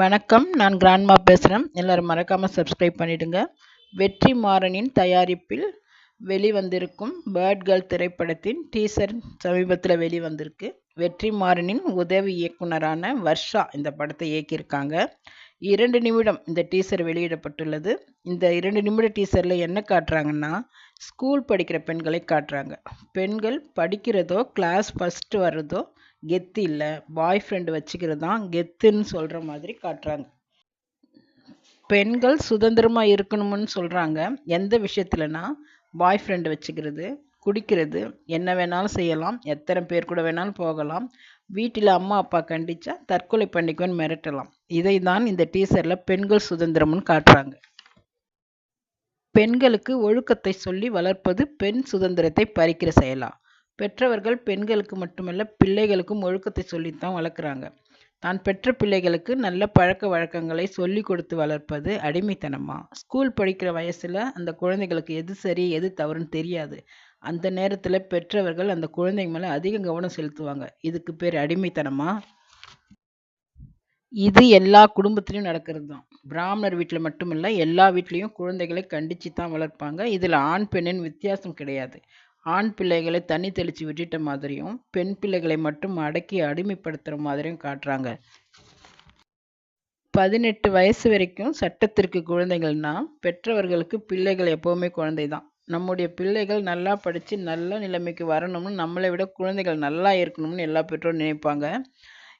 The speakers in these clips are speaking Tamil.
வணக்கம். நான் கிராண்ட்மா பேசுகிறேன் எல்லோரும் மறக்காமல் சப்ஸ்கிரைப் பண்ணிவிடுங்க வெற்றி மாறனின் தயாரிப்பில் வெளிவந்திருக்கும் பேர்ட் கேர்ள் திரைப்படத்தின் டீசர் சமீபத்தில் வெளிவந்திருக்கு. வெற்றி மாறனின் உதவி இயக்குனரான வர்ஷா இந்த படத்தை இயக்கியிருக்காங்க. இரண்டு நிமிடம் இந்த டீசர் வெளியிடப்பட்டுள்ளது. இந்த இரண்டு நிமிட டீசரில் என்ன காட்டுறாங்கன்னா ஸ்கூல் படிக்கிற பெண்களை காட்டுறாங்க. பெண்கள் படிக்கிறதோ கிளாஸ் ஃபஸ்ட்டு வர்றதோ கெத்து இல்லை. பாய் ஃப்ரெண்டு வச்சுக்கிறது தான் கெத்துன்னு சொல்கிற மாதிரி காட்டுறாங்க. பெண்கள் சுதந்திரமாக இருக்கணும்னு சொல்கிறாங்க எந்த விஷயத்துலனா பாய் ஃப்ரெண்டு வச்சுக்கிறது குடிக்கிறது என்ன வேணாலும் செய்யலாம். எத்தனை பேர் கூட வேணாலும் போகலாம். வீட்டில் அம்மா அப்பா கண்டிச்சா தற்கொலை பண்ணிக்குவேன்னு மிரட்டலாம். இதை தான் இந்த டீசரில் பெண்கள் சுதந்திரம்னு காட்டுறாங்க. பெண்களுக்கு ஒழுக்கத்தை சொல்லி வளர்ப்பது பெண் சுதந்திரத்தை பறிக்கிற செயலா? பெற்றவர்கள் பெண்களுக்கு மட்டுமல்ல பிள்ளைகளுக்கும் ஒழுக்கத்தை சொல்லித்தான் வளர்க்குறாங்க. தான் பெற்ற பிள்ளைகளுக்கு நல்ல பழக்க வழக்கங்களை சொல்லி கொடுத்து வளர்ப்பது அடிமைத்தனமா? ஸ்கூல் படிக்கிற வயசில் அந்த குழந்தைகளுக்கு எது சரி எது தவறுன்னு தெரியாது. அந்த நேரத்தில் பெற்றவர்கள் அந்த குழந்தைங்க மேலே அதிக கவனம் செலுத்துவாங்க. இதுக்கு பேர் அடிமைத்தனமா? இது எல்லா குடும்பத்திலையும் நடக்கிறது தான் பிராமணர் வீட்டில் மட்டுமில்லை எல்லா வீட்லேயும் குழந்தைகளை கண்டித்து தான் வளர்ப்பாங்க. இதில் ஆண் பெண்ணின் வித்தியாசம் கிடையாது. ஆண் பிள்ளைகளை தண்ணி தெளித்து விட்டுட்ட மாதிரியும் பெண் பிள்ளைகளை மட்டும் அடக்கி அடிமைப்படுத்துகிற மாதிரியும் காட்டுறாங்க. பதினெட்டு வயசு வரைக்கும் சட்டத்திற்கு குழந்தைகள்னா பெற்றவர்களுக்கு பிள்ளைகள் எப்போவுமே குழந்தை தான் நம்முடைய பிள்ளைகள் நல்லா படித்து நல்ல நிலைமைக்கு வரணும்னு நம்மளை விட குழந்தைகள் நல்லா இருக்கணும்னு எல்லா பெற்றோரும் நினைப்பாங்க.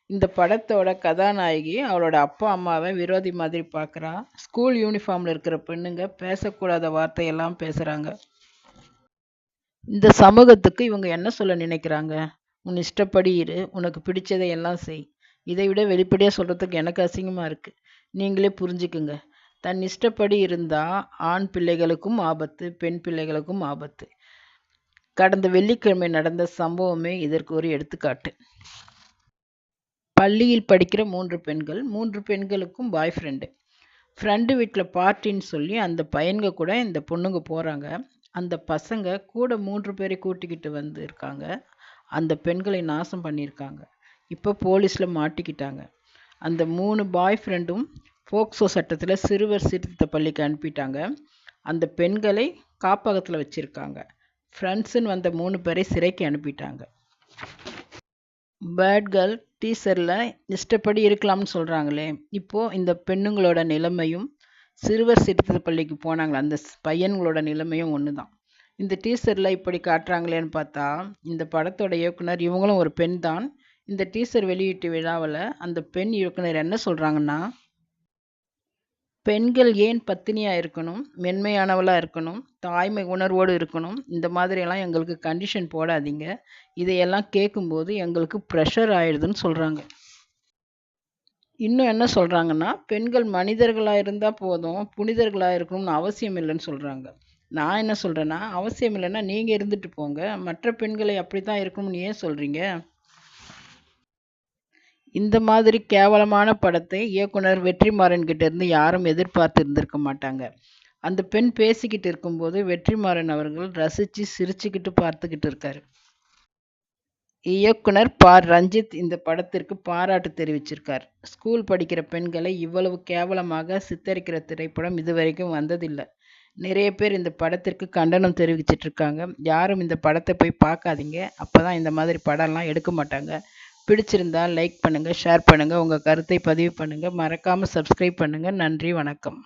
இந்த படத்தோட கதாநாயகி அவளோட அப்பா அம்மாவை விரோதி மாதிரி பார்க்குறா ஸ்கூல் யூனிஃபார்மில் இருக்கிற பெண்ணுங்க பேசக்கூடாத வார்த்தையெல்லாம் பேசுகிறாங்க இந்த சமூகத்துக்கு இவங்க என்ன சொல்ல நினைக்கிறாங்க? உன் இஷ்டப்படி இரு உனக்கு பிடிச்சதை எல்லாம் செய். இதை விட வெளிப்படையாக சொல்கிறதுக்கு எனக்கு அசிங்கமாக இருக்குது நீங்களே புரிஞ்சுக்குங்க. தன் இஷ்டப்படி இருந்தால் ஆண் பிள்ளைகளுக்கும் ஆபத்து பெண் பிள்ளைகளுக்கும் ஆபத்து. கடந்த வெள்ளிக்கிழமை நடந்த சம்பவமே இதற்கு ஒரு எடுத்துக்காட்டு. பள்ளியில் படிக்கிற மூன்று பெண்கள் மூன்று பெண்களுக்கும் பாய் ஃப்ரெண்டு ஃப்ரெண்டு வீட்டில் பார்ட்டின்னு சொல்லி அந்த பையன்க கூட இந்த பொண்ணுங்க போகிறாங்க அந்த பசங்க கூட மூன்று பேரை கூட்டிக்கிட்டு வந்து இருக்காங்க. அந்த பெண்களை நாசம் பண்ணியிருக்காங்க. இப்போ போலீஸில் மாட்டிக்கிட்டாங்க. அந்த மூணு பாய் ஃப்ரெண்டும் போக்சோ சட்டத்தில் சிறுவர் சீர்திருத்த பள்ளிக்கு அனுப்பிட்டாங்க. அந்த பெண்களை காப்பகத்தில் வச்சுருக்காங்க. ஃப்ரெண்ட்ஸுன்னு வந்த மூணு பேரை சிறைக்கு அனுப்பிட்டாங்க. பேட் கேர்ள் டீசரில் இஷ்டப்படி இருக்கலாம்னு சொல்கிறாங்களே இப்போது இந்த பெண்ணுங்களோட நிலைமையும் சிறுவர் சீர்திருத்த பள்ளிக்கு போனாங்களே? அந்த பையன்களோட நிலைமையும் ஒன்று தான் இந்த டீசரில் இப்படி காட்டுறாங்களேன்னு பார்த்தா இந்த படத்தோட இயக்குனர் இவங்களும் ஒரு பெண் தான். இந்த டீசர் வெளியீட்டு விழாவில் அந்த பெண் இயக்குனர் என்ன சொல்கிறாங்கன்னா பெண்கள் ஏன் பத்தினியாக இருக்கணும்? மென்மையானவளாக இருக்கணும்? தாய்மை உணர்வோடு இருக்கணும்? இந்த மாதிரியெல்லாம் எங்களுக்கு கண்டிஷன் போடாதீங்க. இதையெல்லாம் கேட்கும்போது எங்களுக்கு ப்ரெஷர் ஆயிடுதுன்னு சொல்கிறாங்க இன்னும் என்ன சொல்கிறாங்கன்னா பெண்கள் மனிதர்களாக இருந்தால் போதும் புனிதர்களாக இருக்கணும்னு அவசியம் இல்லைன்னு சொல்கிறாங்க நான் என்ன சொல்கிறேன்னா அவசியம் இல்லைன்னா நீங்கள் இருந்துட்டு போங்க. மற்ற பெண்களை அப்படி தான் இருக்கணும்னு ஏன் சொல்கிறீங்க இந்த மாதிரி கேவலமான படத்தை இயக்குனர் வெற்றிமாறன் கிட்ட இருந்து யாரும் எதிர்பார்த்து இருந்திருக்க மாட்டாங்க. அந்த பெண் பேசிக்கிட்டு இருக்கும்போது வெற்றிமாறன் அவர்கள் ரசித்து சிரிச்சுக்கிட்டு பார்த்துக்கிட்டு இருக்காரு. இயக்குனர் பார் ரஞ்சித் இந்த படத்திற்கு பாராட்டு தெரிவிச்சிருக்கார். ஸ்கூல் படிக்கிற பெண்களை இவ்வளவு கேவலமாக சித்தரிக்கிற திரைப்படம் இதுவரைக்கும் வந்ததில்லை. நிறைய பேர் இந்த படத்திற்கு கண்டனம் தெரிவிச்சிட்டு இருக்காங்க யாரும் இந்த படத்தை போய் பார்க்காதீங்க. அப்போ தான் இந்த மாதிரி படம்லாம் எடுக்க மாட்டாங்க. பிடிச்சிருந்தா லைக் பண்ணுங்கள் ஷேர் பண்ணுங்கள் உங்கள் கருத்தை பதிவு பண்ணுங்கள் மறக்காமல் சப்ஸ்கிரைப் பண்ணுங்கள் நன்றி வணக்கம்.